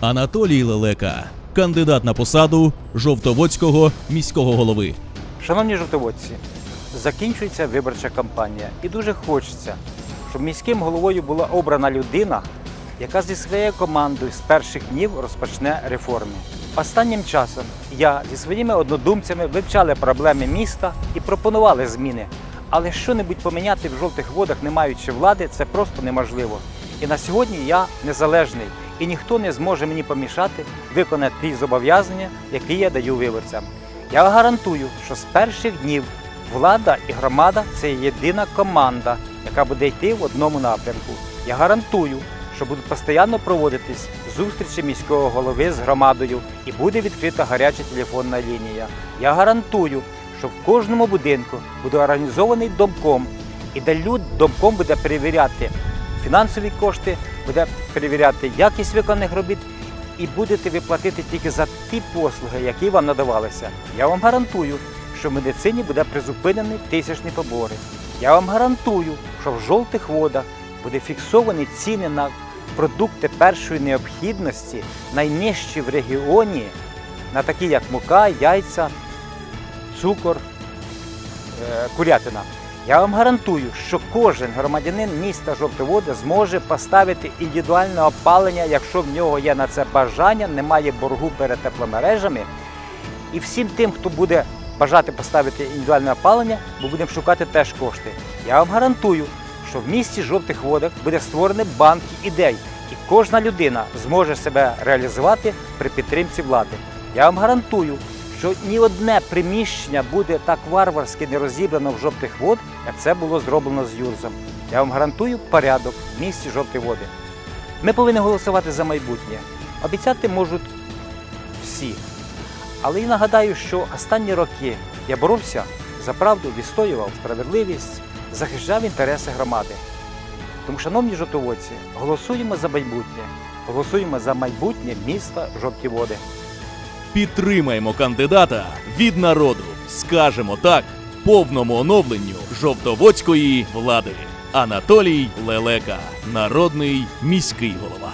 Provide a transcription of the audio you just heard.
Анатолій Лелека, кандидат на посаду жовтоводського міського голови. Шановні жовтоводці, закінчується виборча кампанія, і дуже хочеться, щоб міським головою була обрана людина, яка зі своєю командою з перших днів розпочне реформи. Останнім часом я зі своїми однодумцями вивчали проблеми міста і пропонували зміни. Але що-небудь поміняти в жовтих водах, не маючи влади, це просто неможливо. І на сьогодні я незалежний, і ніхто не зможе мені помішати виконати ті зобов'язання, які я даю виборцям. Я гарантую, що з перших днів влада і громада це єдина команда, яка буде йти в одному напрямку. Я гарантую, що будуть постійно проводитись зустрічі міського голови з громадою і буде відкрита гаряча телефонна лінія. Я гарантую, що в кожному будинку буде організований домком, і де люд домком буде перевіряти фінансові кошти, буде перевіряти якість виконаних робіт і будете ви платити тільки за ті послуги, які вам надавалися. Я вам гарантую, що в медицині буде призупинені тисячні побори. Я вам гарантую, що в жовтих водах буде фіксовані ціни на продукти першої необхідності, найнижчі в регіоні, на такі як мука, яйця, цукор, е, курятина. Я вам гарантую, що кожен громадянин міста Жовтовода зможе поставити індивідуальне опалення, якщо в нього є на це бажання, немає боргу перед тепломережами. І всім тим, хто буде бажати поставити індивідуальне опалення, ми будемо шукати теж кошти. Я вам гарантую, що в місті Жовтих Водах буде створений банк ідей, і кожна людина зможе себе реалізувати при підтримці влади. Я вам гарантую, що ні одне приміщення буде так варварськи не розібрано в жовтих вод, як це було зроблено з Юрзом. Я вам гарантую порядок в місті жовті води. Ми повинні голосувати за майбутнє. Обіцяти можуть всі. Але і нагадаю, що останні роки я боровся за правду, відстоював справедливість, захищав інтереси громади. Тому, шановні жовтоводці, голосуємо за майбутнє, голосуємо за майбутнє міста Жовті Води. Підтримаємо кандидата від народу. Скажемо так повному оновленню жовтоводської влади. Анатолій Лелека, народний міський голова.